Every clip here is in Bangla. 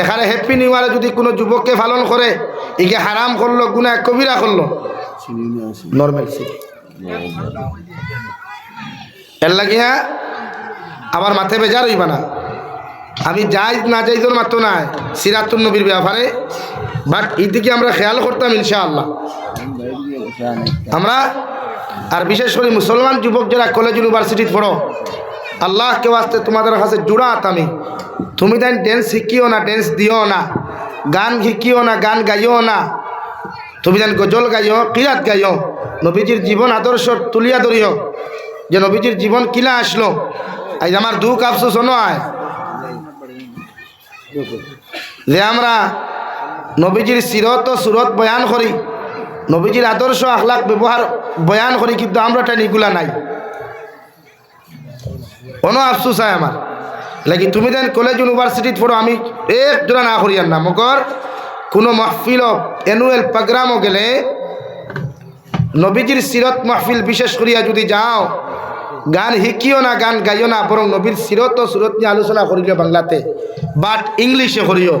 এখানে হ্যাপি নিউ ইয়ারে যদি কোনো যুবককে পালন করে ইকে হারাম করল গুনা কবিরা করল নর্মাল এর লাগিয়া আবার মাথায় বেজার হইবা না। আমি যাই না যাই তোর মাত্র নাই সিরাতুল নবীর ব্যাপারে। বাট এদিকে আমরা খেয়াল করতাম, ইনশাআল্লাহ। আমরা, আর বিশেষ করে মুসলমান যুবক যারা কলেজ ইউনিভার্সিটিতে পড়ো আল্লাহ কেউ আসতে তোমাদের কাছে জুড়াত আমি। তুমি তাই ড্যান্স শিখিও না ড্যান্স দিও না, গান শিখিও না, গান গাইও না। তুমি যেন গজল গাইও, কিরাত গাইও। নবীজির জীবন আদর্শ তুলিয়া ধরিও, যে নবীজির জীবন কিলা আসলো। আজ আমার দুঃখ আফসোস নয় যে আমরা নবীজির সিরত ও সুরত বয়ান করি, নবীজির আদর্শ আখলাক ব্যবহার বয়ান করি, কিন্তু আমরা এটা নাই। কোনো আফসোস হয় আমার। লাগি তুমি দেন কলেজ ইউনিভার্সিটিত পড়ো, আমি এক জোড়া না করিয়ার না। মগর, কোনো মাহফিল অ্যানুয়াল প্রোগ্রামও গেলে নবীজির সিরত মাহফিল বিশেষ করিয়া যদি যাও, গান শিকিও না, গান গাইও না, বরং নবীর সিরত ও সুরত নিয়ে আলোচনা করিলে বাংলাতে। বাট ইংলিশে করিও,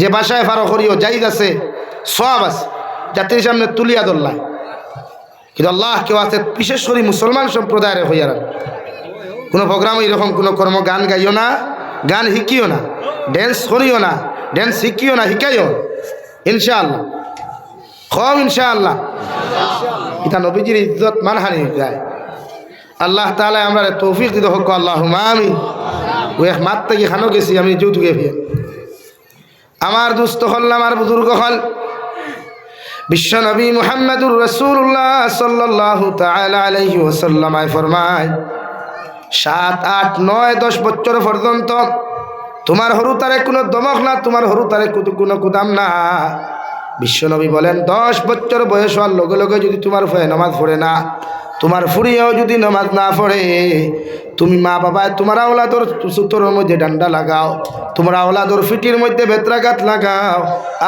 যে ভাষায় ফারো করিও, যাই আছে, সব আছে। জাতির সামনে তুলিয়া ধরলায়। কিন্তু আল্লাহ কেউ আছে, বিশেষ করে মুসলমান সম্প্রদায়ের হইয়ার। কোনো প্রোগ্রাম এরকম, কোনো কর্ম, গান গাইও না, গান শিকিও না ড্যান্স করিও না ড্যান্স শিকিও না, শিখাইও। ইনশাআল্লাহ। খব ইনশাআল্লাহ। এটা নবীজির ইজ্জত মানহানি যায়। আল্লাহ তাহলে আমরা তৌফিক দিতে হোক আল্লাহ আমি ও এক মাত থেকে খানো গেছি, আমি যৌতুকে ফিরে। আমার দুস্থ হল আমার বুজুর্গ হল। বিশ্বনবী মুহাম্মদুর রসুল্লাহ সাল্লাহ তালা আলহি ওসাল্লামায় ফরমায় সাত, আট, নয়, দশ বছর পর্যন্ত তোমার হরু তারে কোনো দমক না, তোমার হরু তারে কোনো কুদাম না। বিশ্বনবী বলেন, দশ বছর বয়স হওয়ার লগে লগে যদি তোমার ভয়ে নামাজ পড়ে না, তোমার ফুরিয়েও যদি নামাজ না পড়ে, তুমি মা বাবায় তোমার আওলাদর সুতোর মধ্যে ডান্ডা লাগাও, তোমার আওলাদর ফিটির মধ্যে বেত্রাঘাত লাগাও,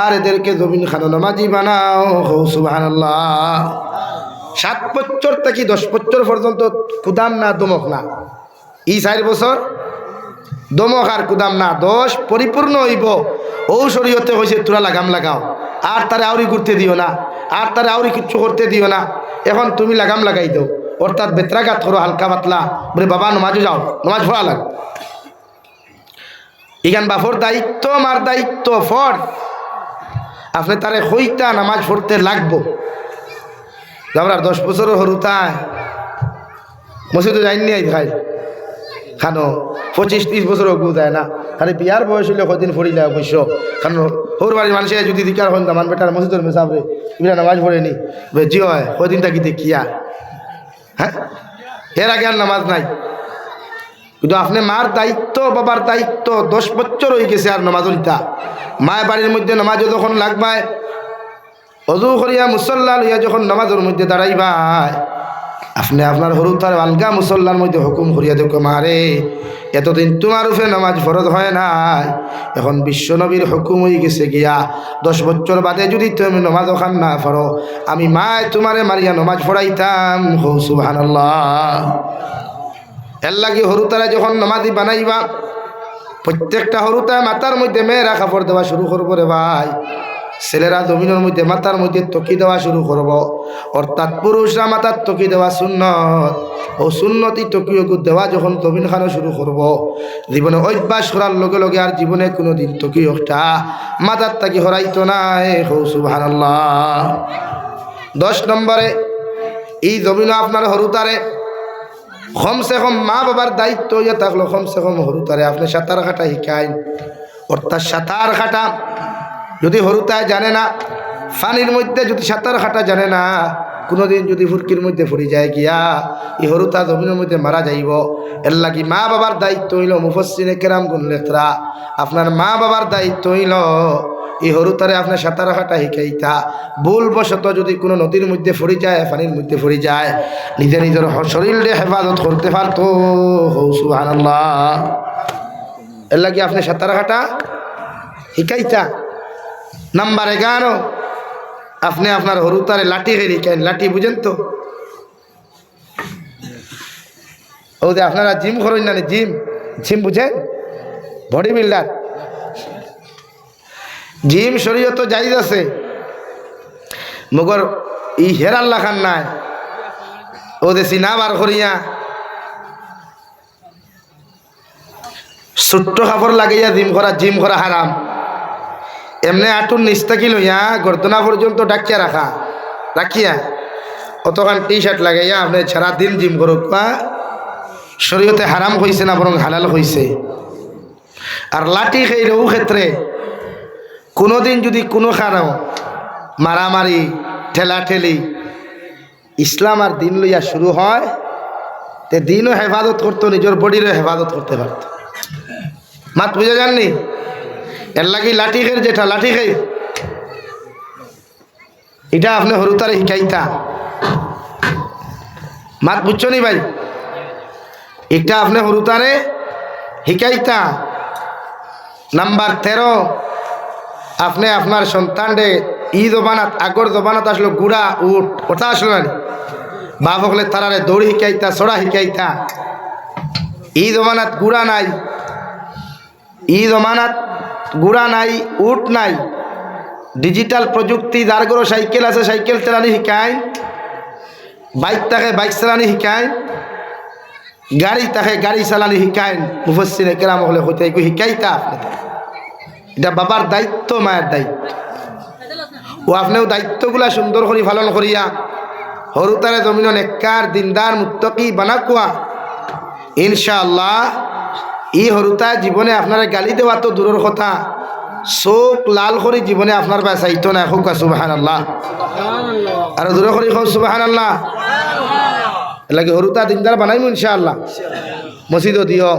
আর এদেরকে জমিন খানো নামাজি বানাও। হৌ সুবাহ সাত বছর থেকে, দশ বছর পর্যন্ত কুদাম না, দমক না। ই চার বছর দমক আর কুদাম না। দশ পরিপূর্ণ হইব। ও শরীয়তে হয়েছে তোরা লাগাম লাগাও। আর তারে আউরি ঘুরতে দিও না। আর তারে আউরি কিচ্ছু করতে দিও না। এখন তুমি লাগাম লাগাই দাও। অর্থাৎ বেত্রাঘাত করো হালকা পাতলা। বলে, বাবা, নমাজে যাও। নমাজ পড়া লাগ। ইখান বাফর দায়িত্ব আমার দায়িত্ব ফর আপনি তারে হইতা নামাজ পড়তে লাগবো। আমরা দশ বছরের হরুতায় মসজিদে যাইনি আই খাই খানো, পঁচিশ ত্রিশ বছর অগু যায় না। খালি বিয়ার বয়স হইলে কদিন ফরিলে অবশ্য। কারণ হোর বাড়ির মানুষে যদি দিকার হন দামান বেটার মসজিদের মেসাবরে ইবিরা নামাজ পড়েনি জি হয় কদিন থাকিতে কিয়া? হ্যাঁ? এর আগে আর নামাজ নাই। কিন্তু আপনি মার দায়িত্ব, বাবার দায়িত্ব দশ বছর হয়ে গেছে আর নামাজ লিতা মায়ের বাড়ির মধ্যে নামাজও যখন লাগবায় অজু করিয়া মুসল্লা লইয়া যখন নামাজের মধ্যে দাঁড়াইবাই আপনি আপনার হরু তার আলগা মুসল্লার মধ্যে হুকুম করিয়া দেখো মারে এতদিন তোমার উপরে নামাজ ফরজ হয় নাই। এখন বিশ্বনবীর হুকুম হয়ে গেছে গিয়া, দশ বছর বাদে যদি তুমি নমাজ ওখান না ফরো আমি মায় তোমারে মারিয়া নমাজ ফড়াইতাম হৌ সুবাহ এর লাগি হরু তারা যখন নমাজি বানাইবা, প্রত্যেকটা হরুতায় মাথার মধ্যে মেয়েরা কাপড় দেওয়া শুরু করব রে ভাই। ছেলেরা জমিনের মধ্যে, মাথার মধ্যে তকি দেওয়া শুরু করব। অর্থাৎ পুরুষরা মাথার তকি দেওয়া সুন্নত। ও সুন্নতি তকিয়কু দেওয়া যখন জমিন খানো শুরু করব। জীবনে অভ্যাস করার লগে লগে আর জীবনে কোনো দিন তকি তকিয়কটা মাথার তাকি হরাইতো নাই হৌ সুবাহ দশ নম্বরে, এই জমিন আপনার হরুতারে। কমসে কম মা বাবার দায়িত্ব ইয়ে থাকল কমসে কম হরুতারে। আপনি সাঁতার কাটা শিখায় অর্থাৎ সাঁতার কাটা যদি হরুতায় জানে না, ফানির মধ্যে যদি সাঁতার কাটা জানে না, কোনোদিন যদি ফুরকির মধ্যে ফুরি যায় গিয়া, এই হরুতা জমিনের মধ্যে মারা যাইব। এর লাগি মা বাবার দায়িত্ব হইল মুফসিনে কেরাম গুন লেখরা। আপনার মা বাবার দায়িত্ব হইল এই হরুতারে আপনার সাঁতার কাটা শিখাইতা। ভুলবশত যদি কোনো নদীর মধ্যে ফুরি যায় পানির মধ্যে ফুরি যায়, নিজে নিজের শরীরে হেফাজত করতে পারতো। সুহান এর লাগি আপনি সাঁতার কাটা শিখাইতা। নাম্বার এগারো। আপনি আপনার হরুতারে লাঠি হেরি কেন? লাঠি বুঝেন তো? ও যে আপনারা জিম করেন না জিম? জিম বুঝেন? Body builder. জিম শরীয়ত জাইজ আছে। মগর ই হেরাল্লা খান নাই। ও দেশি না বার করিয়া ছোট্ট কাপড় লাগাইয়া জিম করা জিম করা হারাম। এমনি আটুর নিস্তাকি লইয়া গর্দনা পর্যন্ত ডাকিয়া রাখা। রাখিয়া অতখান টি শার্ট লাগাইয়া আপনি সারাদিন জিম করুক বা শরীয়তে হারাম হয়েছে না বরং হালাল হয়েছে আর লাঠি খেয়েও ক্ষেত্রে কোনোদিন যদি কোনো কারণ মারামারি, ঠেলাঠেলি ইসলাম আর দিন লইয়া শুরু হয়, তে দিনও হেফাজত করতো, নিজের বডিরও হেফাজত করতে পারত। মাত বুঝে যাননি? এর লাগি লাঠি খের যেটা লাঠি খেয়ে এটা আপনি হরুতারে শিকাইতা মাত বুঝছ নি ভাই? এটা আপনি হরুতারে শিকাইতা নাম্বার তেরো আপনি আপনার সন্তানরে ই জবানাত আগর জবানাত আসলো গুড়া উঠ ওটা আসলো না বাপ হলে তারারে দৌড়ি শিকাইতা ছড়া শিকাইতা ই জমানাত গুড়া নাই। ই জমানাত গুড়া নাই উঠ নাই। ডিজিটাল প্রযুক্তি যার গরো সাইকেল আছে সাইকেল চালানি শিকায় বাইক থাকে বাইক চালানি শিকায় গাড়ি থাকে গাড়ি চালানি শিকায় মুফসিনে কেরাম হলে হইতে শিকাইতা আপনি। এটা বাবার দায়িত্ব মায়ের দায়িত্ব। ও আপনিও দায়িত্বগুলা সুন্দর করে পালন করিয়া হরুতারে জমিন নেককার দিনদার মুত্তকি বানাকুয়া ইনশাআল্লাহ ই হরুতা জীবনে আপনারা গালি দেওয়া তো দূরের কথা। চোখ লাল করে জীবনে আপনার পায়ে না হোক সুবাহান আল্লাহ আর দূরে করে হোক সুবাহান আল্লাহ লাগে হরুতা দিনদার বানাইম ইনশাআল্লাহ। মসজিদও দিও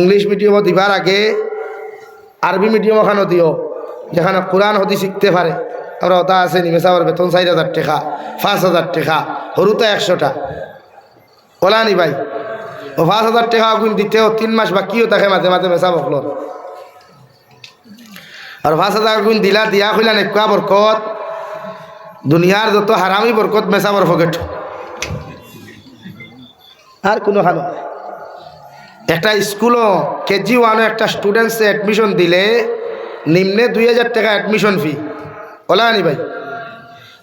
ইংলিশ মিডিয়ামও দিবার আগে আরবি মিডিয়াম ওখানে দিও যেখানে কোরআন হদি শিখতে পারে আমরা ওটা আছে নিমেশাবার বেতন চার হাজার টাকা পাঁচ হাজার টাকা হরুতা একশোটা। ওলা নি ভাই? ও পাঁচ হাজার টাকা আগুন দিতেও তিন মাস বাকিও থাকে মাঝে মাঝে মেশা বকল। আর পাঁচ হাজার আগুন দিলা দিয়া খুলা নেকুয়া বরকত দুনিয়ার যত হারামি বরকত মেশাবর ফকেট আর কোনো ভালো একটা স্কুলও, কেজি ওয়ানও একটা স্টুডেন্টসে অ্যাডমিশন দিলে, নিম্নে দুই হাজার টাকা অ্যাডমিশন ফি ওলা আনি ভাই।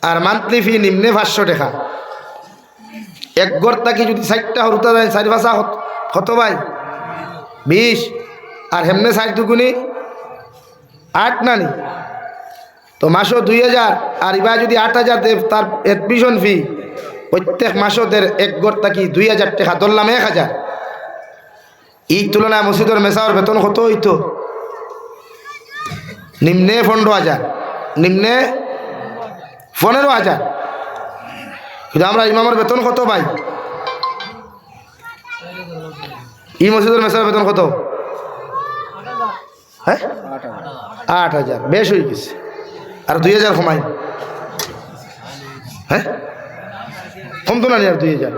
আর মান্থলি ফি নিম্নে পাঁচশো টাকা। এক গড় তাকি যদি ষাটটা হরুতা যায় চারি ভাষা কত ভাই বিশ। আর হেমনে ষাট দুগুনি আট নানি। তো মাসও দুই হাজার আর এবার যদি আট হাজার দেব তার অ্যাডমিশন ফি প্রত্যেক মাসও দের এক গড় তাকি দুই হাজার টাকা ধরলাম এক হাজার এই তুলনায় মসজিদের মেসাওয়ার বেতন কত হইতো? নিম্নে পনেরো হাজার নিম্নে পনেরো হাজার কিন্তু আমরা ইমামের বেতন কত ভাই? ই মসজিদের মেসার বেতন কত? হ্যাঁ? আট হাজার। বেশ হয়ে গেছে। আর দুই হাজার কমাই। হ্যাঁ? কমতো না নি আর দুই হাজার।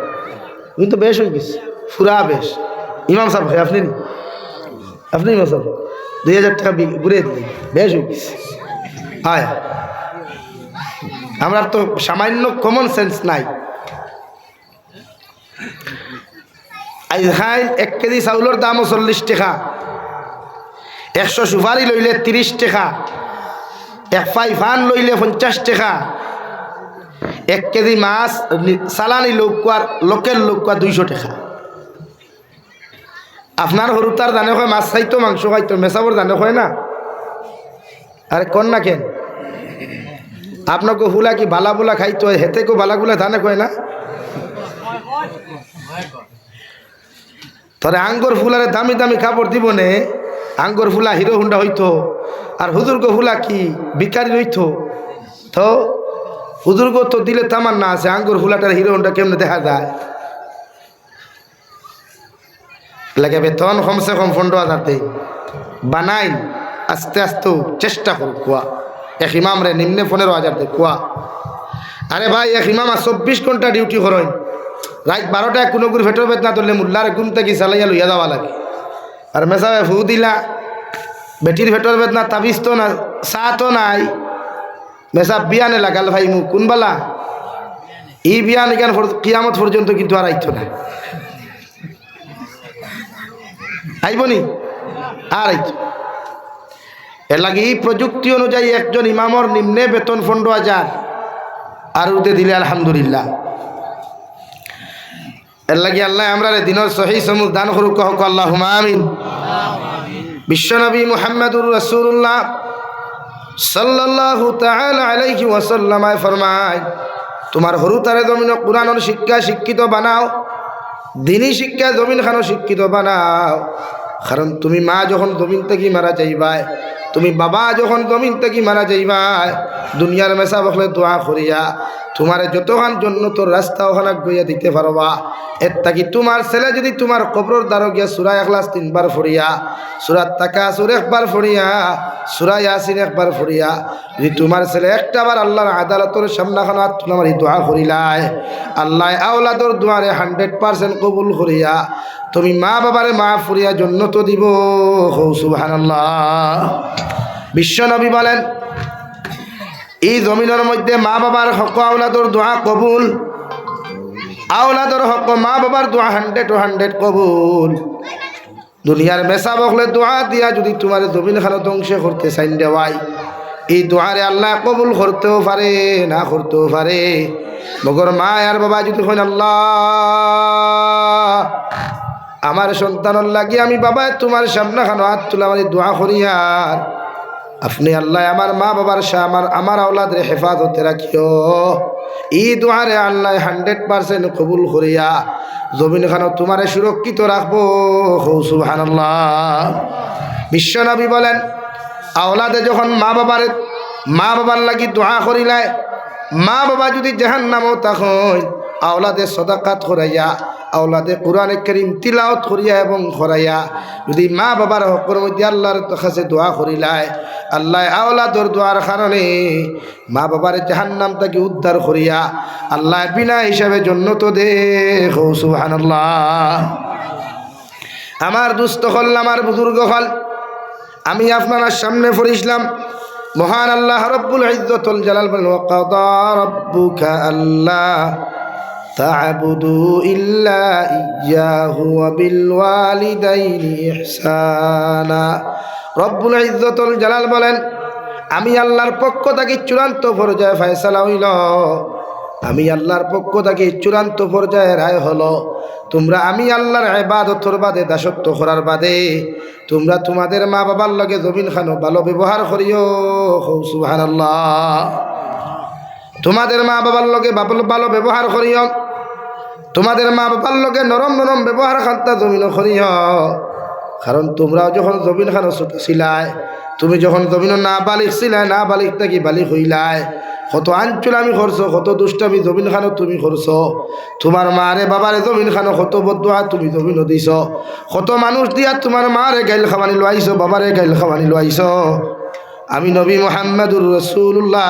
কিন্তু বেশ হয়ে গেছে। ফুরা বেশ। ইমাম সাহেব ভাই, আপনি আপনি ইমাম সাহেব? দুই হাজার টাকা ঘুরে দিলেন। বেশ হয়ে গেছে। হয় আমরা তো সামান্য কমন সেন্স নাই। এক কেজি চাউলের দামও চল্লিশ টাকা। একশো সুপারি লইলে তিরিশ টাকা। এক পাই ফান লইলে পঞ্চাশ টাকা। এক কেজি মাছ চালানি লৌকুয়ার লোকেল লৌকুয়া দুইশো টাকা। আপনার হরুতার দানে হয় মাছ খাইতো, মাংস খাইতো মেসাবর দানে হয় না? আরে কন না কেন? আপনাকে ফুলা কি বালা বুলা খাইতো? হেতে কো বালাগুলা ধানে কয় না? তরে আঙ্গর ফুলারে দামি দামি কাপড় দিব নে। আঙ্গর ফুলা হিরো হুন্ডা হইতো। আর হুজুরগো ফুলা কি বিকারি হইতো তো হুজুরগো তো দিলে তামার না আছে, আঙ্গর ফুলাটার হিরো হুন্ডা কেমনে দেখা যায়? লাগে বেতন কমসে কম পনেরো হাজার দেই বানাই আস্তে আস্তে চেষ্টা করো কুয়া। এক ইমাম রে, নিম্নে পনেরো হাজার দে কুয়া আরে ভাই, এক ইমাম আর চব্বিশ ঘণ্টা ডিউটি করেন। রাত বারোটায় কোনো গুড়ি ফেটর বেতনা তুললে মুল্লারে ঘুম থেকে চালাইয়া লইয়া যাওয়া লাগে। আর মেসাবে ফু দিলা, বেটির ফেটর বেতনা তাবিজ তো না, চা তো নাই। মেসা বিয়ানে লাগাল ভাই মু কোনবালা ই বিয়ান এখান কিয়ামত পর্যন্ত কিন্তু আর আইতো না। আইবনি আর আইতো। এর লাগে এই প্রযুক্তি অনুযায়ী একজন ইমামর নিম্নে বেতন পনেরো হাজার আর উদে দিলে আলহামদুলিল্লাহ। এর লাগে আল্লাহ আমরা দিনের সহি সমুখ দান করুক কহক আল্লাহ আমিন। বিশ্বনবী মুহাম্মদুর রসুল্লাহ তাআলা আলাইহি ওয়াসাল্লামায় ফরমায়, তোমার হরু তারে জমিন কোরআনের শিক্ষা শিক্ষিত বানাও, দিনী শিক্ষা জমিন খানো শিক্ষিত বানাও। কারণ তুমি মা যখন জমিন থেকে মারা যাইবাই তুমি বাবা যখন জমিন থেকে মারা যাইবাই দুনিয়ার মেশা বকলে দোয়া করিয়া তোমার যতখান জন্য তোর রাস্তা ওখানে গইয়া দিতে পারবা, এর তাকি তোমার ছেলে যদি তোমার কবর দ্বারা গিয়া সুরা এখলাস তিনবার ফরিয়া সুরাত তাকা সুর একবার ফরিয়া সুরা ইয়াসিন একবার ফরিয়া যদি তোমার ছেলে একটা বার আল্লাহর আদালতের সামনাখান তোমার এই দোয়া করিলাই আল্লাহ আওলাদর দোয়ারে হান্ড্রেড পার্সেন্ট কবুল করিয়া তুমি মা বাবারে মা ফুরিয়া জন্য তো দিব। সুবাহান বিশ্বনবী বলেন, এই জমিনের মধ্যে মা বাবার হক, আওলাদর দোয়া কবুল। আওলাদর হক, মা বাবার দোয়া হান্ড্রেড টু হান্ড্রেড কবুল। দুনিয়ার মেসা বকলে দোয়া দিয়া যদি তোমার জমিন খানো ধ্বংস করতে চাইন দেওয়াই এই দোয়ারে আল্লাহ কবুল করতেও পারে, না করতেও পারে। মগর মা আর বাবা যদি হইন আল্লাহ। আমার সন্তানের লাগি আমি বাবা তোমার সামনে খানো হাত তুলে এই দোয়া করিয়ার আপনি আল্লাহ আমার মা বাবার আমার আমার আওলাদের হেফাজতে রাখিও। ই দোয়ারে আল্লাহ হান্ড্রেড পার্সেন্ট কবুল করিয়া জমিন খানো তোমারে সুরক্ষিত রাখব। সুবহান বিশ্বনবী বলেন, আওলাদে যখন মা বাবার মা বাবার লাগি দোয়া করিলায় মা বাবা যদি জাহান নামও তখন আওলাদে সদাকাত করাইয়া, আওলাদে কোরআনে করিম তিলাওত করিয়া এবং খরাইয়া যদি মা বাবার হকর মধ্যে আল্লাহর কাছে দোয়া করিলায় আল্লাহ আওলাদর দোয়ার কারণে মা বাবার জাহান্নাম তাকে উদ্ধার করিয়া, আল্লাহ বিনা হিসাবে জন্য তো দে সুবহানাল্লাহ। আমার দুস্থ হল, আমার বুজুর্গ হল, আমি আপনার সামনে পড়িছিলাম মহান আল্লাহ রব্বুল ইজ্জতুল জালাল বলেন ওয়াকাদা রাব্বুকা আল্লাহ تعبدوا إلا إياه وبالوالدين إحسانا রব্বুল ইজ্জতুল জালাল বলেন আমি আল্লাহর পক্ষ থেকে চূড়ান্ত পর্যায়ে ফয়সালা হইল আমি আল্লাহর পক্ষ থেকে চূড়ান্ত পর্যায়ে রায় হলো তোমরা আমি আল্লাহর এবাদতর বাদে দাসত্ব করার বাদে তোমরা তোমাদের মা বাবার লগে জমিন খানো ভালো ব্যবহার করিও সুহান তোমাদের মা বাবার লগে ভালো ব্যবহার করিও তোমাদের মা বাবার লোকে নরম নরম ব্যবহার খান্তা জমিন করিও কারণ তোমরাও যখন জমিন খানো ছোট তুমি যখন জমিন না বালিক ছিলাই না বালিক থাকি বালিক হইলাই কত আঞ্চল আমি করছ, কত দুষ্টামি জমিন খানো তুমি করছ। তোমার মারে বাবারে জমিন খানো, কত বদুয়া তুমি জমিন দিছ। কত মানুষ দিয়া তোমার মারে গাইল খাওয়ানি লোয়াইছ বাবারে গাইল খাওয়ানি লোয়াইছ আমি নবী মোহাম্মদুর রসুল্লাহ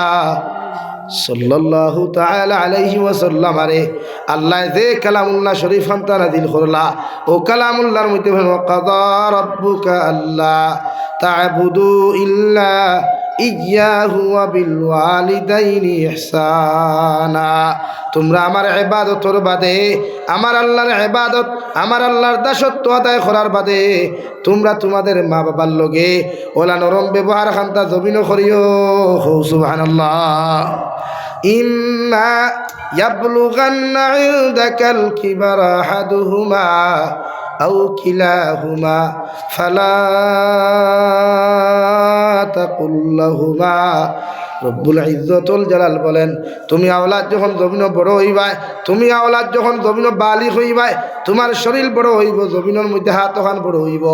সাল্লাল্লাহু তাআলা আলাইহি ওয়াসাল্লাম আরে, আল্লাহ যে কালামুল্লাহ শরীফ খান্তানা দিল করলা, ও কালামুল্লাহর মধ্যে ওয়াকাদা রাব্বুকা আল্লাহ তা'বুদু ইল্লা ইয়াহু ওয়া বিল ওয়ালিদাইনি ইহসানা তোমরা আমার ইবাদতর বাদে আমার আল্লাহর ইবাদত আমার আল্লাহর দাসত্ব আদায় করার বাদে তোমরা তোমাদের মা বাবার লগে ওলা নরম ব্যবহার খান্তা জমিন করিও সুবহানাল্লাহ ইম্মা يبلغن عندك الكبر أحدهما أو كلاهما فلا রব্বুল ইজ্জতুল জালাল বলেন, তুমি আওলাদ যখন জমিন বড় হইবাই তুমি আওলাদ যখন জমিন বালি হইবাই তোমার শরীর বড় হইব, জমিনের মধ্যে হাত ওখান বড় হইব,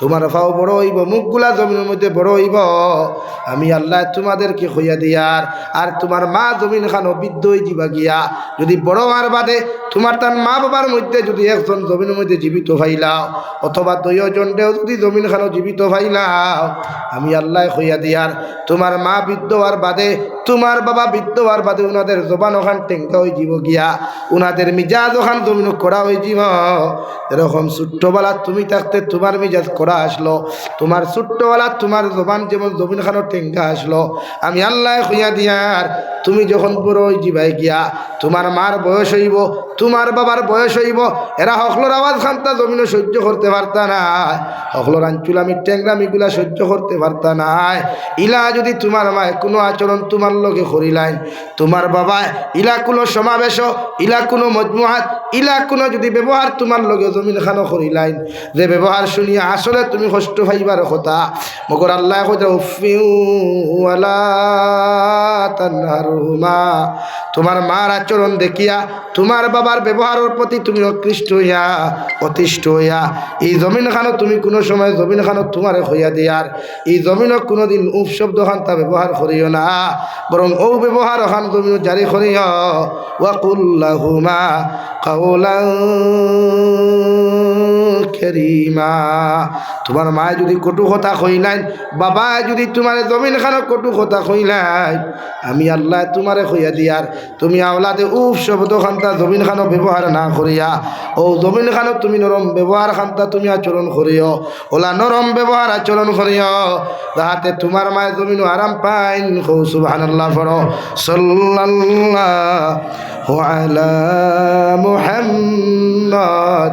তোমার ভাও বড় হইব, মুখগুলা জমিনের মধ্যে বড় হইব। আমি আল্লাহ তোমাদেরকে হইয়া দিয়ার, আর তোমার মা জমিন খানো বিদ্য হই দিবা গিয়া। যদি বড় হওয়ার বাদে তোমার তার মা বাবার মধ্যে যদি একজন জমিনের মধ্যে জীবিত ভাইলাও অথবা দুইজনটাও যদি জমিন খানো জীবিত ভাইলাও আমি আল্লাহ হইয়া দিয়ার, তোমার মা বৃদ্ধ হওয়ার বাদে, তোমার বাবা বৃদ্ধ হওয়ার বাদে উনাদের জবান ওখান টেঙ্কা হয়ে যাব গিয়া, উনাদের মিজাজ ওখান জমিন করা হয়ে যাব এরকম ছোট্টবেলা তুমি থাকতে তোমার মিজাজ করা আসলো, তোমার ছোট্টবেলা তোমার জবান যেমন জমিন খানো টেঙ্কা আসলো, আমি আল্লাহ হইয়া দিয়ার, তুমি যখন বড় যাবাই গিয়া, তোমার মার বয়স হইব তোমার বাবার বয়স হইব। এরা হকলোর আওয়াজ খান্তা জমিনে সহ্য করতে পারতা না। হকলোর আঞ্চুলামি ট্যাংরামিগুলা সহ্য করতে পারতা না। ইলা যদি তোমার মায় কোনো আচরণ তোমার লগে করিলাইন, তোমার বাবা ইলা কোনো সমাবেশ, ইলা কোনো মজমুহাত, ইলা কোনো যদি ব্যবহার তোমার লগে জমিন খানো করিলাইন। যে ব্যবহার শুনিয়া আসলে তুমি কষ্ট পাইবার কথা। মগর আল্লাহ তোমার মার আচরণ দেখিয়া তোমার বাবার ব্যবহারের প্রতি তুমি অকৃষ্ট হইয়া, অতিষ্ঠ হইয়া, এই জমিন খানো তুমি কোনো সময় জমিন খানো তোমারে হইয়া দিয়ার। এই জমিনও কোনোদিন উপ শব্দ খান তা ব্যবহার করিও না, বরং ও ব্যবহার খান তুমি জারি করিও। ওয়াকুল্লাহুমা কাউলা তোমার মায় যদি কটু কথা কইলাইন বাবা যদি তোমার জমিন খানো কটু কথা কইলাইন আমি আল্লাহ তোমারে কইয়া দিয়ার তুমি আওলাদে উফ শব্দ খান্তা জমিন খানো ব্যবহার না করিয়া, ও জমিন খানো তুমি নরম ব্যবহার খান্তা তুমি আচরণ করিও, ওলা নরম ব্যবহার আচরণ করিও তাহাতে তোমার মায় জমিন আরাম পাইন কৌ সুবহানাল্লাহ পড়ো, সাল্লাল্লাহু আলা মুহাম্মদ।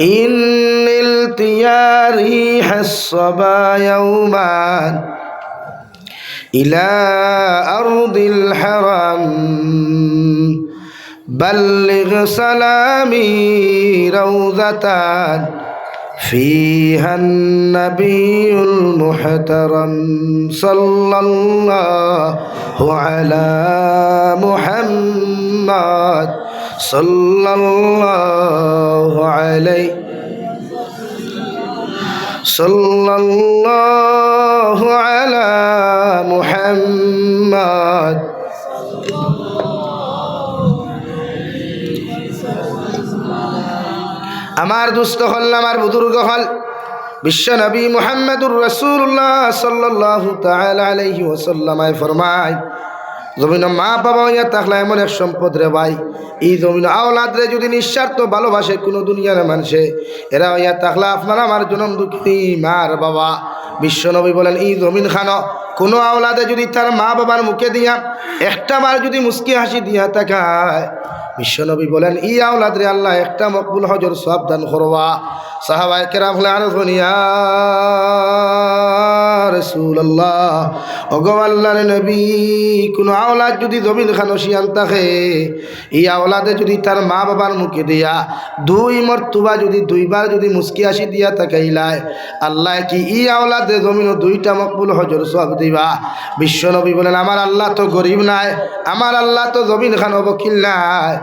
إن التيا ريح الصبا يوما إلى أرض الحرم بلغ سلامي روضة فيها النبي المحترم صلى الله على محمد صلى الله عليه صلى الله على محمد আমার দুস্থ হল আমার বুজুর্গ হল বিশ্ব নবী মোহাম্মদুর রসুল্লাহ সাল্লাহ আলাইহি ওসাল্লামায় ফরমায় জমিন মা বাবা ইয়া থাকলে এমন এক সম্পদ রে ভাই। এই জমিন আওলাদ রে যদি নিঃস্বার্থ ভালোবাসে কোনো দুনিয়ার মানুষে, এরা ইয়া থাকলে আপনার আমার জনম দুঃখী মার বাবা। বিশ্বনবী বলেন, এই জমিন খানো কোনো আওলাদে যদি তার মা বাবার মুখে দিয়া একটা বার যদি মুস্কি হাসি দিয়া তাকায়। বিশ্বনবী বলেন ই আওলাদ রে আল্লাহ একটা মকবুল হজর সাবধান করবা। সাহাবায় কেরাম হলে আরও ধনিয়া রসুল আল্লাহ অগো আল্লাহর নবী, কোনো আওলাদ যদি জমিন খানো শিয়ান থাকে এই আওলাদে যদি তার মা বাবার মুখে দিয়া, দুই মর্তুবা যদি, দুইবার যদি মুস্কি আসি দিয়া তাকাইলায়, আল্লাহ কি ই আওলাদে জমিন দুইটা মকবুল হজর সব দিবা? বিশ্বনবী বলেন, আমার আল্লাহ তো গরিব নাই, আমার আল্লাহ তো জমিন খানো বকিল নাই।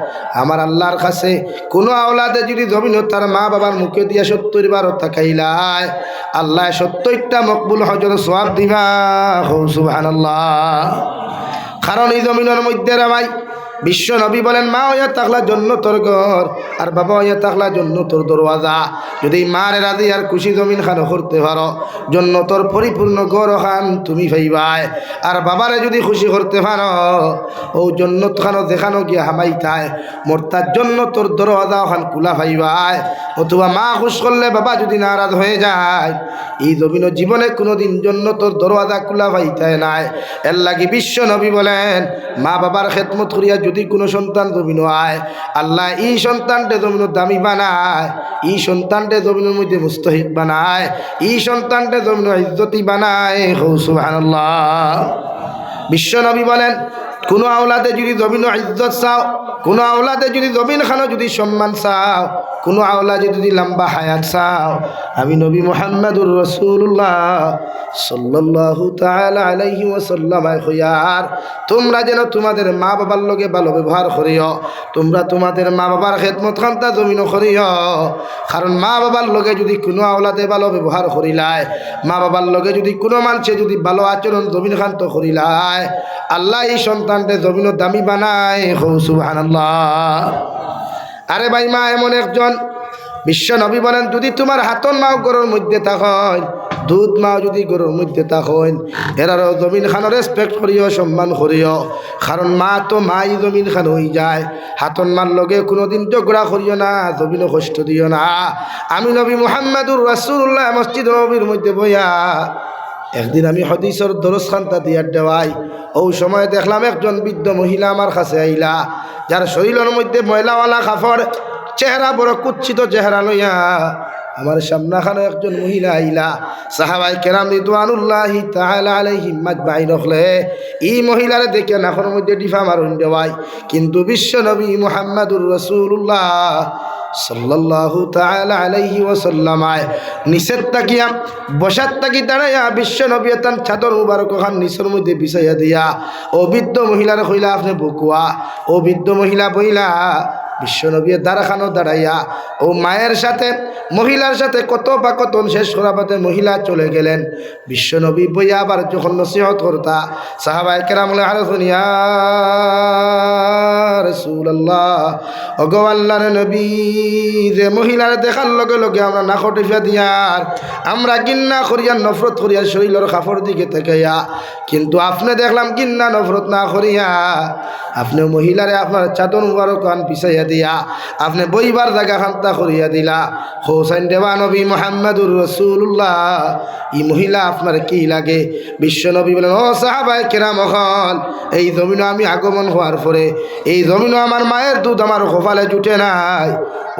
আমার আল্লাহর কাছে কোনো আওলাদে যদি জমিন তার মা বাবার মুখে দিয়া সত্তর বার তাকাইলায়, আল্লাহ সত্তরটা মকবুল হজর সব দিবা। হৌ সুবাহ কারণ এই জমিনের মধ্যে রে ভাই বিশ্ব নবী বলেন, মা হইয়া থাকলা জন্য তোর ঘর, আর বাবা হইয়া থাকলা জন্য তোর দরওয়াজা। যদি মারে রাজি আর খুশি জমিন খানো করতে পারো জন্য তোর পরিপূর্ণ ঘর খান তুমি ভাইবাই আর বাবারে যদি খুশি করতে পারো, ও জন্য খানো দেখানো গিয়া হামাইতায় মোর তার জন্য তোর দরওয়াজা ওখান কুলা ভাইবাই অথবা মা খুশ করলে বাবা যদি নারাজ হয়ে যায়, এই জমিন জীবনে কোনোদিন জন্য তোর দরওয়াজা কুলা ভাইতায় নাই। এর লাগি বিশ্ব নবী বলেন, মা বাবার খেদমত করিয়া যদি কোনো সন্তান জমিন আয়, আল্লাহ এই সন্তানটে জমিন দামি বানায়, এই সন্তানটে জমিনের মধ্যে মুস্তহিদ বানায়, এই সন্তানটে জমিন ইজ্জতি বানায়। হৌ, সুবহানাল্লাহ। বিশ্ব নবী বলেন কোনো আওলাদে যদি জমিন ইজ্জত চাও, কোনো আওলাদে যদি জমিন খানো যদি সম্মান চাও, কোনো আওলাদে যদি লম্বা হায়াত চাও, আমি নবী মোহাম্মদুর রসুল্লাহ সাল্লাল্লাহু তাআলা আলাইহি ওয়াসাল্লাম হইয়ার। তোমরা যেন তোমাদের মা বাবার লগে ভালো ব্যবহার করিও, তোমরা তোমাদের মা বাবার খেদমত খান্তা জমিন করিও। কারণ মা বাবার লগে যদি কোনো আওলাদে ভালো ব্যবহার করিলায় মা বাবার লগে যদি কোনো মানুষে যদি ভালো আচরণ জমিন খান্ত করিলায়, আল্লাহ এই সন্তানকে জমিন দামি বানায়। হৌ, সুবহানাল্লাহ। আরে ভাই মা, এমন একজন বিশ্ব নবী বলেন, যদি তোমার হাতন মাও গরুর মধ্যে থাকেন, দুধ মাও যদি গরুর মধ্যে থাকেন এরারও জমিন খানো রেসপেক্ট করিও, সম্মান করিও। কারণ মা তো মাই জমিন খান হয়ে যায়। হাতন মার লগে কোনোদিন ঝগড়া করিও না, জমিনও কষ্ট দিও না। আমি নবী মোহাম্মদুর রাসুল্লাহ মসজিদ নবীর মধ্যে বইয়া একদিন আমি হদিসর দরস খান্তা দিয়ার দেওয়াই, ও সময় দেখলাম একজন বৃদ্ধ মহিলা আমার কাছে আইলা, যার শরীরের মধ্যে ময়লাওয়ালা কাপড় চেহারা বড় কুচ্ছিত চেহারা লইয়া আমার সামনাখানে একজন মহিলা আইলা, সাহাবাই কেরাম রিদওয়ানুল্লাহি তাআলা আলাইহিম মাজমাইন হলে এই মহিলারে দেখে নাখর মধ্যে ডিফা মারুন দেওয়াই কিন্তু বিশ্ব নবী মুহাম্মাদুর রাসূলুল্লাহ সাল্লাল্লাহু তাআলা আলাইহি ওয়াসাল্লামায় নিষেধ তাকিয়া বসার তাকি দাঁড়াইয়া বিশ্ব নবী তান চাদর মুবারক খান নিচের মধ্যে বিছাইয়া দিয়া ও বৃদ্ধ মহিলার কইলা আপনি বকুয়া ও বৃদ্ধ মহিলা বইলা বিশ্বনবীর দ্বারাখানো দাঁড়াইয়া, ও মায়ের সাথে, মহিলার সাথে কত বা কত শেষ করা পাতে মহিলা চলে গেলেন। বিশ্বনবী বইয়া আবার যখন নসিহত করতা সাহাবাই কেরামলে আরও শুনিয়া রসুল্লাহ অগোয়াল্লার নবী, যে মহিলার দেখার লগে লগে আমরা না খটিফা দিয়ার, আমরা গিন্না করিয়া নফরত করিয়া শরীরের কাপড় দিকে থেকেয়া কিন্তু আপনি দেখলাম গিন্না নফরত না করিয়া আপনি মহিলারে আপনার চাদর মুবারক আন পিছাইয়া দিয়া, আপনি বইবার জায়গা খান্তা করিয়া দিলা। হোসাইন দেবা নবী মোহাম্মদুর রসুল্লাহ ই মহিলা আপনার কি লাগে? বিশ্ব নবী বলেন, ও সাহাবাই কেরাম এই জমিনও আমি আগমন হওয়ার পরে, এই জমিনও আমার মায়ের দুধ আমার কপালে জুটে নাই।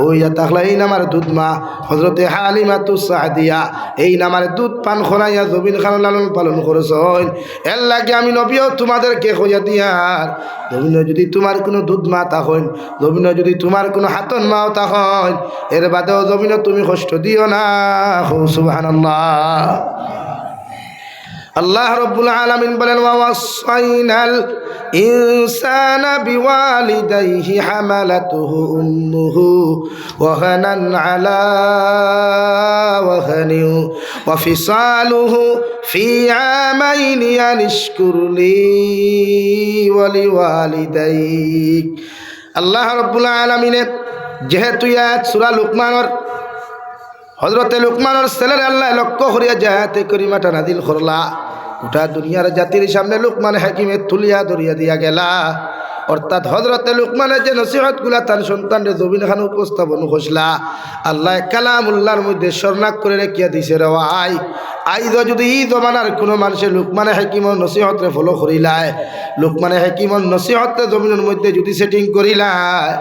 ওই তাহলে এই নামার দুধ মা হজরতে হালিমা তু সাহাদিয়া এই নামার দুধ পান খোনাইয়া জমিন খান লালন পালন করেছেন। এর লাগে আমি নবীও তোমাদেরকে হইয়া দিয়ার। জমিন যদি তোমার কোনো দুধ মা তখন জমিন যদি তোমার কোনো হাতন মাও তখন এর বাদেও জমিন তুমি কষ্ট দিও না। হো সুবাহ আল্লাহ রব্বুল আলমিন বলেন ওয়াসাইনাল ইনসান বিওয়ালিদাইহি হামালাতুহু উম্মুহু ওয়াহানান আলা ওয়াহানি ওয়াফিসালুহু ফি আমাইনি আনিশকুর লি ওয়ালিওয়ালিদাইক আল্লাহ রব্বুল আলমিনের যেহেতু ইয়াত সূরা লুকমানের হজরতে লুকমানোর ছেলের আল্লাহ লক্ষ্য করিয়া জাহাতে করিমাটা নাদিল করলা। গোটা দুনিয়ার জাতির সামনে লুকমান হাকিমে তুলিয়া ধরিয়া দিয়া গেলা। অর্থাৎ হজরতে লুকমানের যে নসিহতগুলা তার সন্তানের জমিন খান উপস্থাপন করছিলা, আল্লাহ কালামুল্লার মধ্যে স্বর্ণাক করে রেখিয়া দিছে রেওয়াই আইজ যদি ই জমানার কোনো মানুষে লুকমানে হাকিমর নসিহতরে ফলো করিলায় লুকমানে হাকিমর নসিহতরে জমিনের মধ্যে যদি সেটিং করিলায়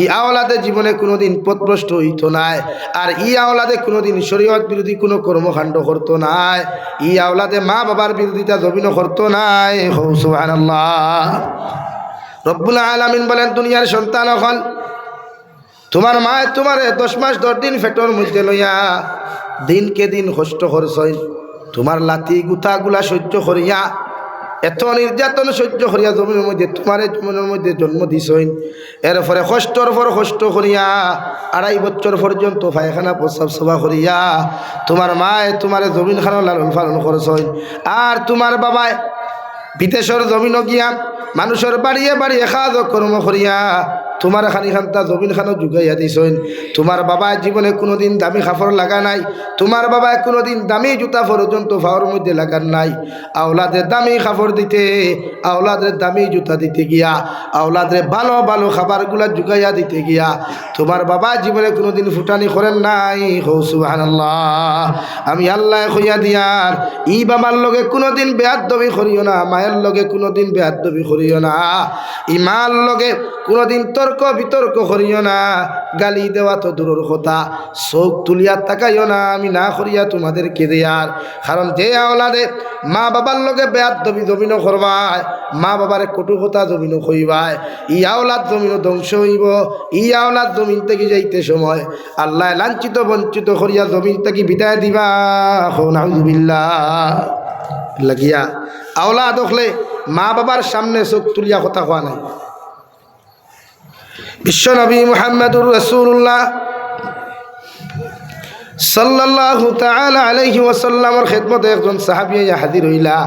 ই আওলাদে জীবনে কোনোদিন পথভ্রষ্ট হইত নাই, আর ই আওলাদে কোনোদিন শরীয়ত বিরোধী কোনো কর্মকাণ্ড করতো নাই ই আওলাদে মা বাবার বিরোধিতা জমিন করতো নাই। হৌ রব্বুল আলামিন বলেন, দুনিয়ার সন্তান হল তোমার মায় তোমার দশ মাস দশ দিন ফেটর মধ্যে লইয়া দিনকে দিন কষ্ট করছই। তোমার লাথি গুথাগুলা সহ্য করিয়া, এত নির্যাতন সহ্য করিয়া জমির মধ্যে, তোমার জমিনের মধ্যে জন্ম দিছইন এরপরে কষ্টর পর কষ্ট করিয়া, আড়াই বছর পর্যন্ত পায়খানা প্রস্রাব সভা করিয়া, তোমার মায় তোমার জমিন খানো লালন পালন করছইন আর তোমার বাবায় বিদেশের জমিন গিয়া মানুষের বাড়িয়ে বাড়িয়ে খাজ কর্ম করিয়া তোমার খানি খান্তা জমিন খানো যুগাইয়া দিছইন। তোমার বাবা জীবনে কোনোদিন দামি কাপড় লাগা নাই। তোমার বাবা কোনোদিন দামি জুতা পর্যন্ত ফাওয়ার মধ্যে লাগার নাই। আওলাদের দামি কাপড় দিতে আওলাদের দামি জুতা দিতে গিয়া আওলাদের ভালো ভালো খাবারগুলা যুগাইয়া দিতে গিয়া, তোমার বাবা জীবনে কোনোদিন ফুটানি করেন নাই। হৌ, সুবহানাল্লাহ। আমি আল্লাহ কইয়া দিয়ার, ই বাবার লগে কোনোদিন বেয়াদবি করিও না, মায়ের লগে কোনোদিন বেয়াদবি করিও না। ই মার লগে কোনোদিন তোর তর্ক বিতর্ক করিও না। গালি দেওয়া তো দূরের কথা। চোখ তুলিয়া তাকাইও না, আমি না করিয়া তোমাদেরকে দেয়ার। কারণ যে আওলাদে মা বাবার লগে বেয়াত দবি জমিন করবায় মা বাবারে কটু কথা জমিন কইবায়, ই আওলাদ জমিন ধ্বংস হইব, ই আওলাদ জমিন থেকে যাইতে সময়। আল্লাহ লাঞ্ছিত, বঞ্চিত করিয়া জমিন থেকে বিদায় দিবা। লাগিয়া আওলা দেখলে মা বাবার সামনে চোখ তুলিয়া কথা কোয়া নাই। বিশ্বনবী মুহাম্মদুর রসুল্লাহ সাল্লাল্লাহু তাআলা আলাইহি ওয়াসাল্লামের খেদমতে একজন সাহাবিয়া হাজির হইলা।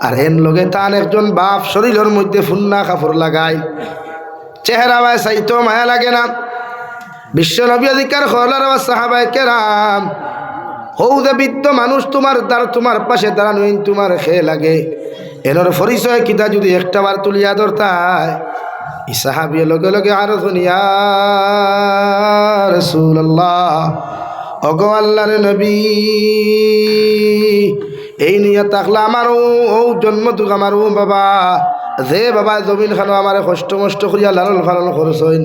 আর এন লগে তান একজন বাপ শরীরের মধ্যে ফুন্না কাপড় লাগাই চেহারা বায় সাইতো মায়া লাগে না। বিশ্বনবী অধিকার হলার সাহাবায় কেরাম হৌ যে বৃদ্ধ মানুষ তোমার দ্বার তোমার পাশে দাঁড়ানো তোমার খেয়ে লাগে। এনর পরিচয় কিতা যদি একটা বার তুলিয়া ধরতায়? ই সাহাবিয়ে লগে লগে আরও শুনিয়া রসুল্লাহ অগ আল্লাহর নবী, এই নিয়ে তাকলা আমারও ও জন্ম তুক আমারও বাবা। যে বাবা জমিন খানো আমার কষ্ট মষ্ট করিয়া লালন ফালন করছেন,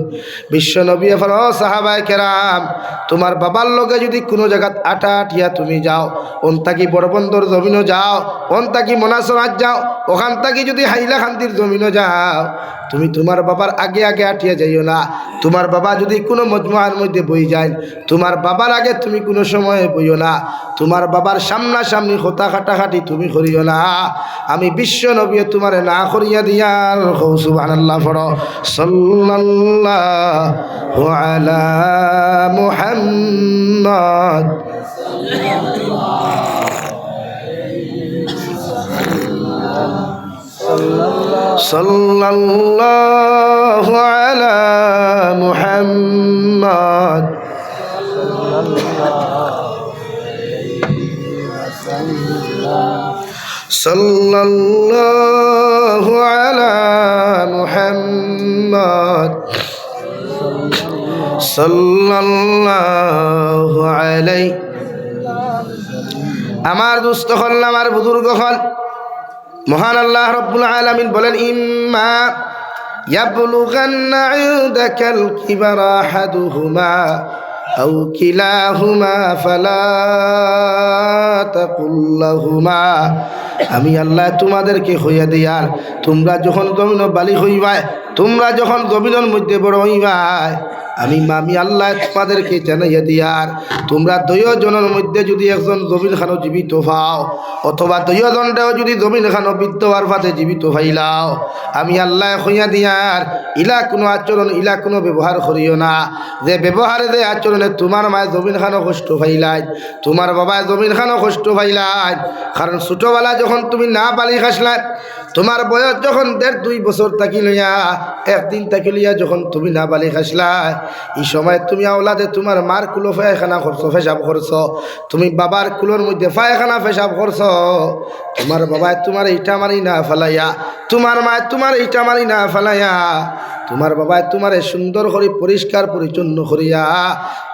বিশ্ব নবী এফার সাহাবাই কেরাম, তোমার বাবার লগে যদি কোনো জায়গাত আটা আটিয়া তুমি যাও ওন তাকি বড়বন্দর জমিনও যাও ওন তাকি মনাসরাত যাও ওখান তাকি যদি হাইলা খান্তির জমিনও যাও, তুমি তোমার বাবার আগে আগে আটিয়া যাইও না। তোমার বাবা যদি কোনো মজমুয়ার মধ্যে বই যায়, তোমার বাবার আগে তুমি কোনো সময়ে বইও না। তোমার বাবার সামনাসামনি খোতা খাটাখাটি তুমি করিও না। আমি বিশ্ব নবী তোমার না করিয়া দিয়ার সুবাহ আল্লাহ ফড় সাল্লাল্লাহু আলা মুহাম্মদ সাল্লাল্লাহু আলা মুহাম্মদ সাল্লাল্লাহু আলা মুহাম্মদ সাল্লাল্লাহু আলাইহি। আমার দুস্থ হল আমার বুজুর্গ হল মহান আল্লাহ রব্বুল আলামিন বলেন, ইম্মা লাহুমা। আমি আল্লাহ তোমাদেরকে হইয়া দিয়ার তোমরা যখন জমিন বালি হইবাই তোমরা যখন জমিনের মধ্যে বড় হইবাই আমি মামি আল্লাহ তোমাদেরকে জানাইয়া দিয়ার তোমরা জনের মধ্যে যদি একজন জমিন খানো জীবিত পাও অথবা দলীয় জনটাও যদি জমিন খানো হওয়ার ফাতে জীবিত ভাইলাও আমি আল্লাহ হইয়া দিয়ার ইলা কোনো আচরণ, ইলা কোনো ব্যবহার করিও না। যে ব্যবহারে যে আচরণে তোমার মায় জমিন খানো কষ্ট পাইলাই তোমার বাবায় জমিন খানো কষ্ট পাইলাই কারণ ছোটোবেলা যখন তুমি না পালি খাসলাই তোমার বয়স যখন দেড় দুই বছর থাকি লইয়া, একদিন থাকি লইয়া যখন তুমি না বালি খাসলাই এই সময় তুমি আওলাদে তোমার মার কুলো ফায়খানা করছ ফেসাব করছ, তুমি বাবার কুলোর মধ্যে ফায়খানা ফেসাব করছ, তোমার বাবায় তোমার ইটা মারি না ফেলাইয়া, তোমার মায় তোমার ইটা মারি না ফেলাইয়া, তোমার বাবায় তোমারে সুন্দর করে পরিষ্কার পরিচ্ছন্ন করিয়া,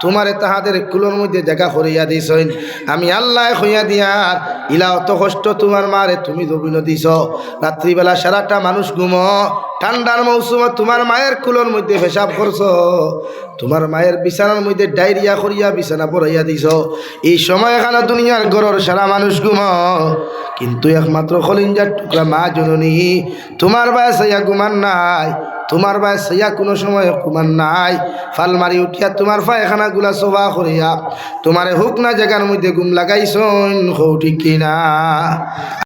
তোমারে তাহাদের কুলোর মধ্যে জায়গা করিয়া দিছইন আমি আল্লাহ হইয়া দিয়ার ইলা অত কষ্ট তোমার মারে তুমি জমিন দিছ রাত্রিবেলা সারাটা মানুষ ঘুম। ঠান্ডার মৌসুমে তোমার মায়ের কুলোর মধ্যে পেশাব করছ। তোমার মায়ের বিছানার মধ্যে ডায়রিয়া করিয়া বিছানা পড়াইয়া দিছ। এই সময় এখানে দুনিয়ার গরর সারা মানুষ ঘুম। কিন্তু একমাত্র খলিঞ্জার টুকরা মা জননী, তোমার বয়স ইয়া ঘুমান নাই। তোমার বায় সইয়া কোনো সময় কুমার নাই। ফাল মারি উঠিয়া তোমার পায়খানা গুলা সোভা করিয়া তোমার হুক না জায়গার মধ্যে গুম লাগাইছন হৌ ঠিক কিনা।